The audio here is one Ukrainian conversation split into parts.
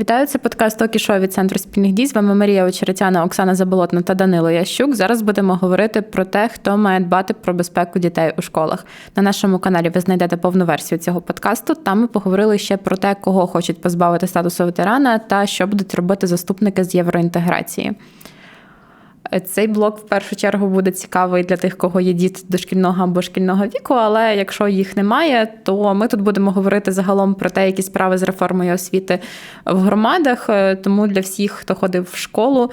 Вітаю, це подкаст «Токі Шоу» від центру спільних дій. З вами Марія Очеретяна, Оксана Заболотна та Данило Ящук. Зараз будемо говорити про те, хто має дбати про безпеку дітей у школах. На нашому каналі ви знайдете повну версію цього подкасту. Там ми поговорили ще про те, кого хочуть позбавити статусу ветерана та що будуть робити заступники з євроінтеграції. Цей блок в першу чергу буде цікавий для тих, кого є діти дошкільного або шкільного віку. Але якщо їх немає, то ми тут будемо говорити загалом про те, які справи з реформою освіти в громадах. Тому для всіх, хто ходив в школу,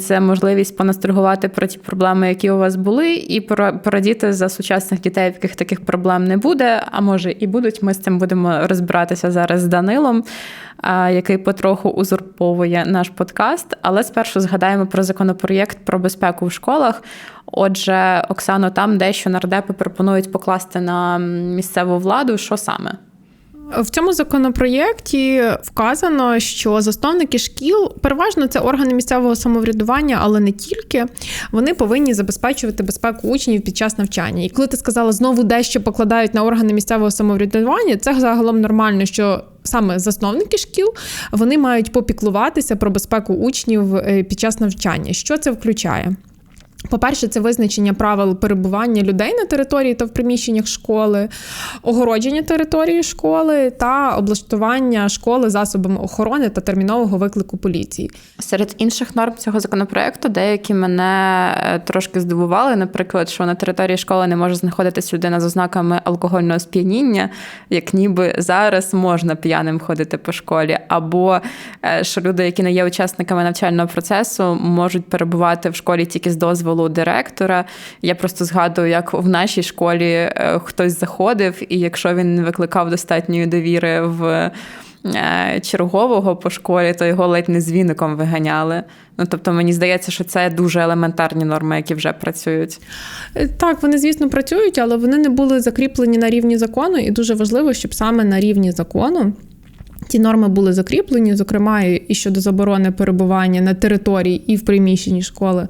це можливість понастригувати про ті проблеми, які у вас були, і порадіти за сучасних дітей, в яких таких проблем не буде. А може і будуть. Ми з цим будемо розбиратися зараз з Данилом, який потроху узурповує наш подкаст. Але спершу згадаємо про законопроєкт про безпеку в школах. Отже, Оксано, там дещо нардепи пропонують покласти на місцеву владу. Що саме? В цьому законопроєкті вказано, що засновники шкіл переважно це органи місцевого самоврядування, але не тільки вони повинні забезпечувати безпеку учнів під час навчання. І коли ти сказала знову дещо покладають на органи місцевого самоврядування, це загалом нормально, що. Саме засновники шкіл вони мають попіклуватися про безпеку учнів е, під час навчання. Що це включає? По-перше, це визначення правил перебування людей на території та в приміщеннях школи, огородження території школи та облаштування школи засобами охорони та термінового виклику поліції. Серед інших норм цього законопроекту деякі мене е, трошки здивували. Наприклад, що на території школи не може знаходитись людина з ознаками алкогольного сп'яніння, як ніби зараз можна п'яним ходити по школі, або е, що люди, які не є учасниками навчального процесу, можуть перебувати в школі тільки з дозволу дозволу директора. Я просто згадую, як в нашій школі е, хтось заходив, і якщо він не викликав достатньої довіри в е, чергового по школі, то його ледь не з віником виганяли. Ну тобто, мені здається, що це дуже елементарні норми, які вже працюють. Е, так, вони, звісно, працюють, але вони не були закріплені на рівні закону, і дуже важливо, щоб саме на рівні закону. Ті норми були закріплені, зокрема, і щодо заборони перебування на території і в приміщенні школи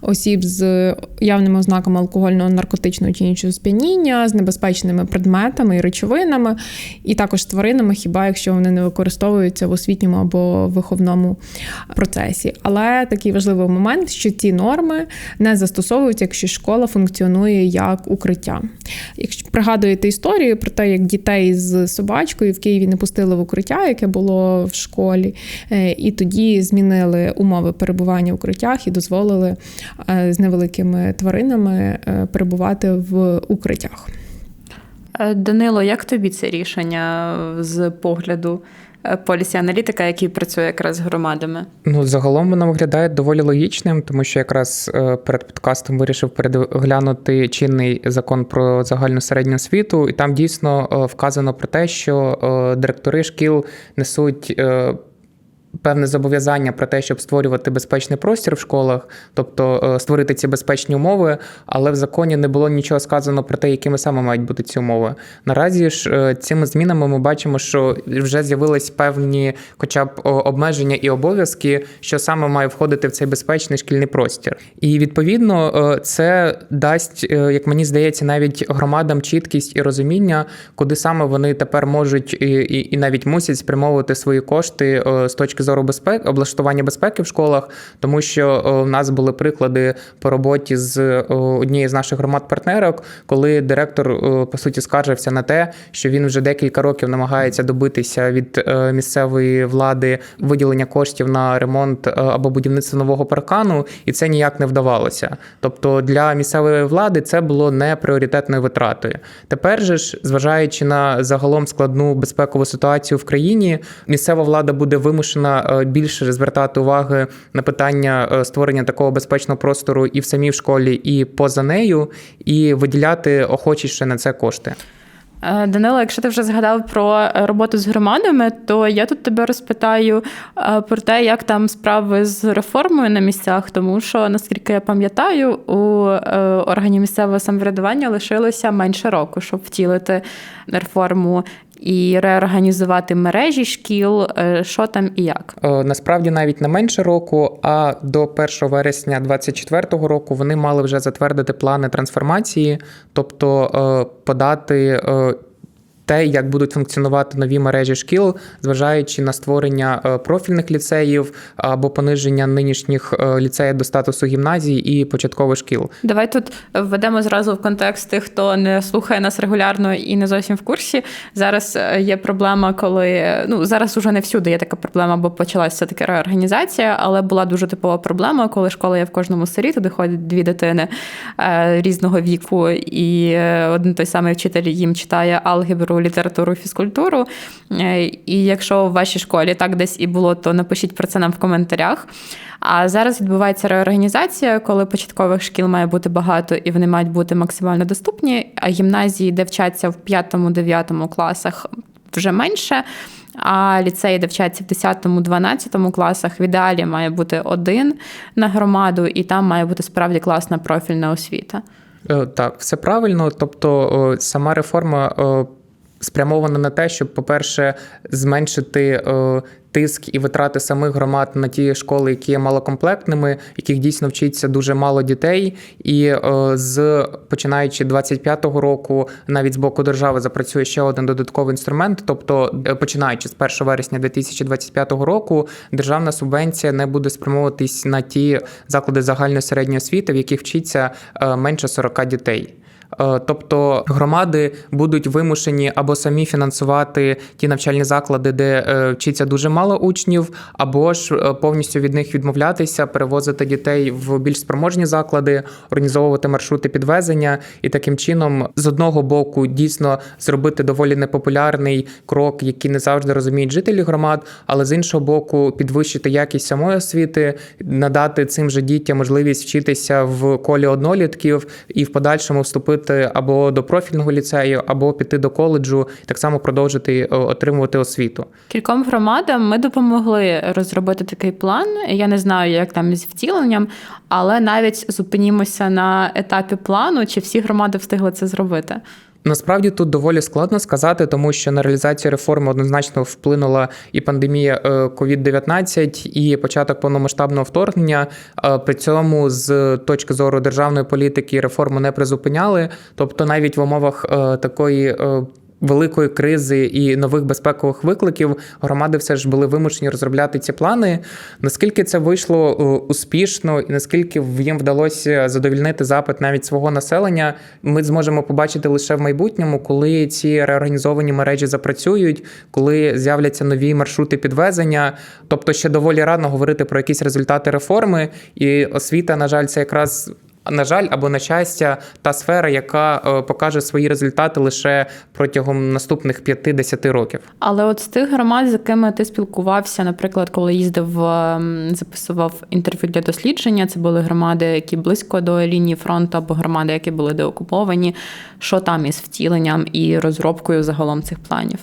осіб з явними ознаками алкогольного, наркотичного чи іншого сп'яніння, з небезпечними предметами і речовинами, і також тваринами, хіба якщо вони не використовуються в освітньому або виховному процесі. Але такий важливий момент, що ці норми не застосовуються, якщо школа функціонує як укриття. Якщо пригадуєте історію про те, як дітей з собачкою в Києві не пустили в укриття яке було в школі, е, і тоді змінили умови перебування в укриттях і дозволили е, з невеликими тваринами е, перебувати в укриттях. Данило, як тобі це рішення з погляду? Полісі аналітика, який працює якраз з громадами, ну загалом воно виглядає доволі логічним, тому що якраз перед подкастом вирішив переглянути чинний закон про загальну середню освіту, і там дійсно вказано про те, що директори шкіл несуть певне зобов'язання про те, щоб створювати безпечний простір в школах, тобто е, створити ці безпечні умови, але в законі не було нічого сказано про те, якими саме мають бути ці умови. Наразі ж е, цими змінами ми бачимо, що вже з'явились певні, хоча б обмеження і обов'язки, що саме має входити в цей безпечний шкільний простір. І відповідно е, це дасть, як мені здається, навіть громадам чіткість і розуміння, куди саме вони тепер можуть і, і, і навіть мусять спрямовувати свої кошти з точки точки зору безпеки, облаштування безпеки в школах, тому що в нас були приклади по роботі з однією з наших громад-партнерок, коли директор по суті скаржився на те, що він вже декілька років намагається добитися від е, місцевої влади виділення коштів на ремонт е, або будівництво нового паркану, і це ніяк не вдавалося. Тобто для місцевої влади це було не пріоритетною витратою. Тепер же ж, зважаючи на загалом складну безпекову ситуацію в країні, місцева влада буде вимушена. Е, більше звертати уваги на питання е, створення такого безпечного простору і в самій школі, і поза нею, і виділяти охочіше на це кошти. Е, Данило, якщо ти вже згадав про роботу з громадами, то я тут тебе розпитаю про те, як там справи з реформою на місцях, тому що, наскільки я пам'ятаю, у органів місцевого самоврядування лишилося менше року, щоб втілити реформу і реорганізувати мережі шкіл, е, що там і як? Е, насправді навіть не менше року, а до 1 вересня 2024 року вони мали вже затвердити плани трансформації, тобто е, подати те, як будуть функціонувати нові мережі шкіл, зважаючи на створення е, профільних ліцеїв або пониження нинішніх е, ліцеїв до статусу гімназій і початкових шкіл. Давай тут введемо зразу в контекст тих, хто не слухає нас регулярно і не зовсім в курсі. Зараз е, є проблема, коли ну зараз уже не всюди є така проблема, бо почалася таки реорганізація, але була дуже типова проблема, коли школа є в кожному селі, туди ходять дві дитини різного віку, і один той самий вчитель їм читає алгебру, літературу, фізкультуру. Е, І якщо в вашій школі так десь і було, то напишіть про це нам в коментарях. А зараз відбувається реорганізація, коли початкових шкіл має бути багато і вони мають бути максимально доступні. А гімназії, де вчаться в 5-9 класах, вже менше. А ліцеї, де вчаться в 10-12 класах, в ідеалі має бути один на громаду, і там має бути справді класна профільна освіта. Е, Так, все правильно. Тобто, сама реформа спрямована на те, щоб, по-перше, зменшити е, тиск і витрати самих громад на ті школи, які є малокомплектними, яких дійсно вчиться дуже мало дітей. І е, з починаючи 25-го року, навіть з боку держави запрацює ще один додатковий інструмент. Тобто, е, починаючи з 1 вересня 2025 року, державна субвенція не буде спрямовуватись на ті заклади загальної середньої освіти, в яких вчиться менше 40 дітей. Е, Тобто громади будуть вимушені або самі фінансувати ті навчальні заклади, де е, вчиться дуже мало учнів, або ж е, повністю від них відмовлятися, перевозити дітей в більш спроможні заклади, організовувати маршрути підвезення і таким чином, з одного боку, дійсно зробити доволі непопулярний крок, який не завжди розуміють жителі громад, але з іншого боку, підвищити якість самої освіти, надати цим же дітям можливість вчитися в колі однолітків і в подальшому вступити або до профільного ліцею, або піти до коледжу, так само продовжити е, отримувати освіту. Кільком громадам ми допомогли розробити такий план. Я не знаю, як там з втіленням, але навіть зупинімося на етапі плану, чи всі громади встигли це зробити. Насправді тут доволі складно сказати, тому що на реалізацію реформи однозначно вплинула і пандемія е, COVID-19, і початок повномасштабного вторгнення. Е, При цьому з точки зору державної політики реформу не призупиняли. Тобто, навіть в умовах е, такої. Великої кризи і нових безпекових викликів громади все ж були вимушені розробляти ці плани. Наскільки це вийшло е, успішно, і наскільки їм вдалося задовільнити запит навіть свого населення, ми зможемо побачити лише в майбутньому, коли ці реорганізовані мережі запрацюють, коли з'являться нові маршрути підвезення. Тобто, ще доволі рано говорити про якісь результати реформи, і освіта, на жаль, це якраз. На жаль, або на щастя, та сфера, яка е, покаже свої результати лише протягом наступних 5-10 років. Але от з тих громад, з якими ти спілкувався, наприклад, коли їздив, ем, записував інтерв'ю для дослідження, це були громади, які близько до лінії фронту, або громади, які були деокуповані. Що там із втіленням і розробкою загалом цих планів?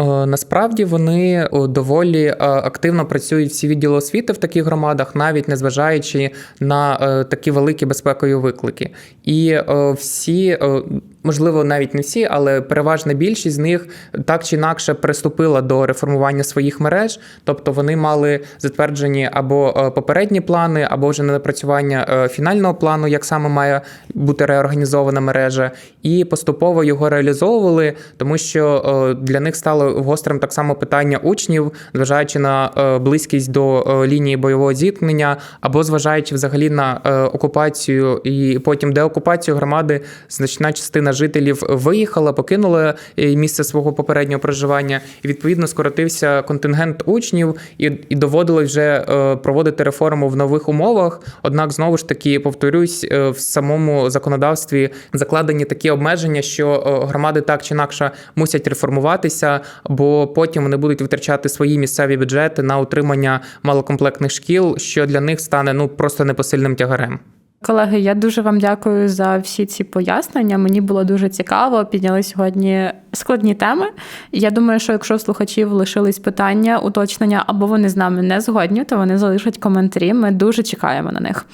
Е, Насправді вони доволі е, активно працюють всі відділи освіти в таких громадах, навіть незважаючи на е, такі великі безпекові виклики. І е, всі, е, можливо, навіть не всі, але переважна більшість з них так чи інакше приступила до реформування своїх мереж, тобто вони мали затверджені або е, попередні плани, або вже на напрацювання е, фінального плану, як саме має бути реорганізована мережа, і поступово його реалізовували, тому що е, для них стало гострим так само питання учнів, зважаючи на близькість до лінії бойового зіткнення, або зважаючи взагалі на окупацію і потім деокупацію громади, значна частина жителів виїхала, покинула е, місце свого попереднього проживання, і відповідно скоротився контингент учнів, і, і доводилось вже е, проводити реформу в нових умовах. Однак, знову ж таки, повторюсь, е, в самому законодавстві закладені такі обмеження, що громади так чи інакше мусять реформуватися, бо потім вони будуть витрачати свої місцеві бюджети на утримання малокомплектних шкіл, що для них стане ну просто непосильним тягарем. Колеги, я дуже вам дякую за всі ці пояснення. Мені було дуже цікаво. Підняли сьогодні складні теми. Я думаю, що якщо слухачів лишились питання, уточнення або вони з нами не згодні, то вони залишать коментарі. Ми дуже чекаємо на них.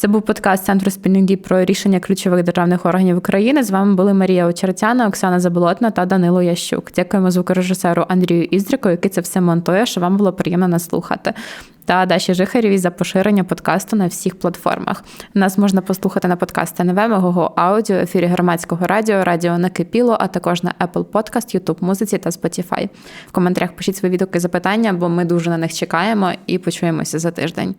Це був подкаст Центру спільних дій про рішення ключових державних органів України. З вами були Марія Очеретяна, Оксана Заболотна та Данило Ящук. Дякуємо звукорежисеру Андрію Іздрику, який це все монтує, що вам було приємно нас слухати. Та Даші Жихарєвій за поширення подкасту на всіх платформах. Нас можна послухати на подкасті НВ, Мегого Аудіо, ефірі громадського радіо, радіо Накипіло, а також на Apple Podcast, YouTube Музиці та Spotify. В коментарях пишіть свої відгуки запитання, бо ми дуже на них чекаємо і почуємося за тиждень.